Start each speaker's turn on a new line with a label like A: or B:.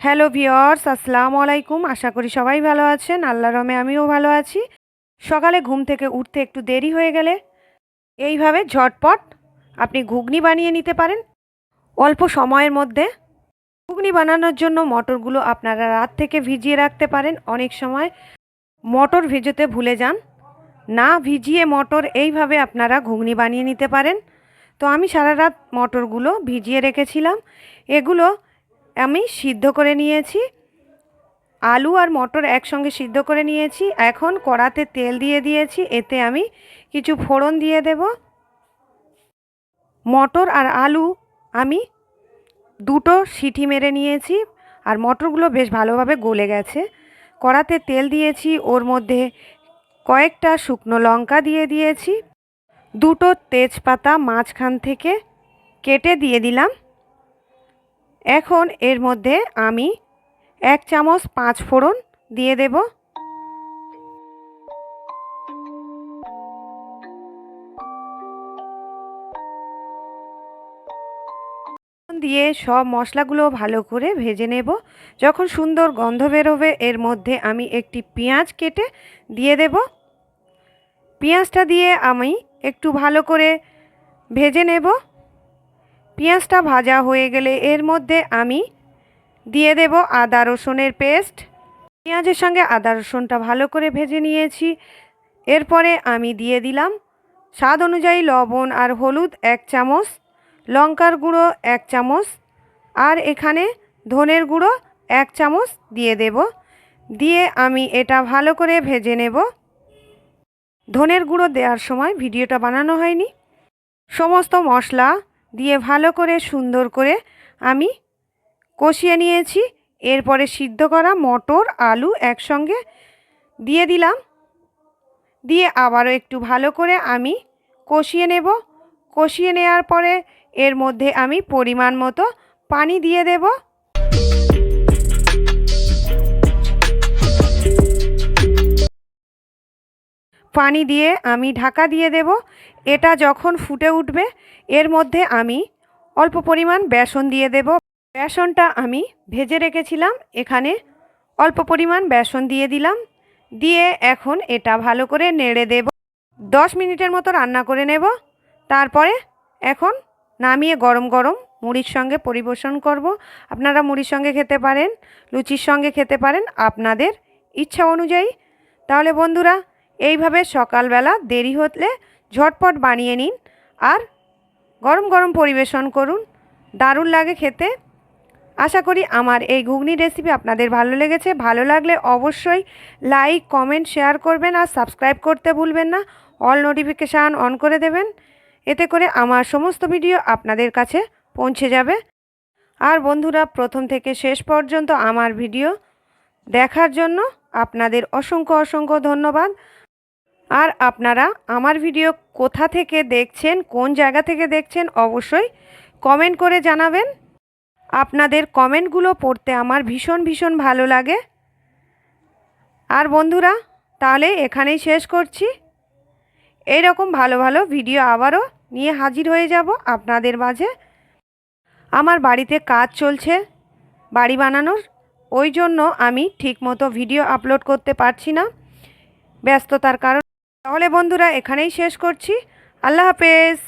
A: Hello viewers আসসালামু আলাইকুম। আশা করি সবাই ভালো আছেন। আল্লাহ রমে আমিও ভালো আছি। সকালে ঘুম থেকে উঠতে একটু দেরি হয়ে গেলে এইভাবে ঝটপট আপনি ঘুগনি বানিয়ে নিতে পারেন। অল্প সময়ের মধ্যে ঘুগনি বানানোর জন্য মটরগুলো আপনারা রাত থেকে ভিজিয়ে রাখতে পারেন। অনেক সময় মটর ভিজোতে ভুলে যান। না ভিজিয়ে মটর এইভাবে আপনারা ঘুগনি বানিয়ে নিতে পারেন। তো আমি সারা রাত মটরগুলো ভিজিয়ে রেখেছিলাম। এগুলো আমি সিদ্ধ করে নিয়েছি। আলু আর মটর একসঙ্গে সিদ্ধ করে নিয়েছি। এখন কড়াতে তেল দিয়ে দিয়েছি। এতে আমি কিছু ফোড়ন দিয়ে দেব। মটর আর আলু আমি দুটো সিটি মেরে নিয়েছি আর মটরগুলো বেশ ভালোভাবে গলে গেছে। কড়াতে তেল দিয়েছি। ওর মধ্যে কয়েকটা শুকনো লঙ্কা দিয়ে দিয়েছি। দুটো তেজপাতা মাঝখান থেকে কেটে দিয়ে দিলাম। এখন এর মধ্যে আমি এক চামচ পাঁচ ফোড়ন দিয়ে দেব। দিয়ে সব মশলাগুলো ভালো করে ভেজে নেব। যখন সুন্দর গন্ধ বেরোবে, এর মধ্যে আমি একটি পেঁয়াজ কেটে দিয়ে দেব। পেঁয়াজটা দিয়ে আমি একটু ভালো করে ভেজে নেব। পেঁয়াজটা ভাজা হয়ে গেলে এর মধ্যে আমি দিয়ে দেব আদা রসুনের পেস্ট। পেঁয়াজের সঙ্গে আদা রসুনটা ভালো করে ভেজে নিয়েছি। এরপরে আমি দিয়ে দিলাম স্বাদ অনুযায়ী লবণ আর হলুদ এক চামচ, লঙ্কার গুঁড়ো এক চামচ আর এখানে ধনের গুঁড়ো এক চামচ দিয়ে দেব। দিয়ে আমি এটা ভালো করে ভেজে নেব। ধনের গুঁড়ো দেওয়ার সময় ভিডিওটা বানানো হয়নি। সমস্ত মশলা দিয়ে ভালো করে সুন্দর করে আমি কষিয়ে নিয়েছি। এরপরে সিদ্ধ করা মটর, আলু একসঙ্গে দিয়ে দিলাম। দিয়ে আবারও একটু ভালো করে আমি কষিয়ে নেব। কষিয়ে নেওয়ার পরে এর মধ্যে আমি পরিমাণ মতো পানি দিয়ে দেব। পানি দিয়ে আমি ঢাকা দিয়ে দেব। এটা যখন ফুটে উঠবে, এর মধ্যে আমি অল্প পরিমাণ বেসন দিয়ে দেব। বেসনটা আমি ভেজে রেখেছিলাম, এখানে অল্প পরিমাণ বেসন দিয়ে দিলাম। দিয়ে এখন এটা ভালো করে নেড়ে দেব। দশ মিনিটের মতো রান্না করে নেব। তারপরে এখন নামিয়ে গরম গরম মুড়ির সঙ্গে পরিবেশন করব। আপনারা মুড়ির সঙ্গে খেতে পারেন, লুচির সঙ্গে খেতে পারেন, আপনাদের ইচ্ছা অনুযায়ী। তাহলে বন্ধুরা এইভাবে সকালবেলা দেরি হলে ঝটপট বানিয়ে নিন আর গরম গরম পরিবেশন করুন। দারুণ লাগে খেতে। আশা করি আমার এই ঘুগনি রেসিপি আপনাদের ভালো লেগেছে। ভালো লাগলে অবশ্যই লাইক কমেন্ট শেয়ার করবেন আর সাবস্ক্রাইব করতে ভুলবেন না। অল নোটিফিকেশান অন করে দেবেন। এতে করে আমার সমস্ত ভিডিও আপনাদের কাছে পৌঁছে যাবে। আর বন্ধুরা, প্রথম থেকে শেষ পর্যন্ত আমার ভিডিও দেখার জন্য আপনাদের অসংখ্য অসংখ্য ধন্যবাদ। আর আপনারা আমার ভিডিও কোথা থেকে দেখছেন, কোন জায়গা থেকে দেখছেন অবশ্যই কমেন্ট করে জানাবেন। আপনাদের কমেন্টগুলো পড়তে আমার ভীষণ ভীষণ ভালো লাগে। আর বন্ধুরা, তাহলে এখানেই শেষ করছি। এই রকম ভালো ভালো ভিডিও আবারও নিয়ে হাজির হয়ে যাব আপনাদের মাঝে। আমার বাড়িতে কাজ চলছে, বাড়ি বানানোর। ওই জন্য আমি ঠিকমতো ভিডিও আপলোড করতে পারছি না। ব্যস্ততার কারণ তাহলে বন্ধুরা এখানেই শেষ করছি। আল্লাহ হাফেজ।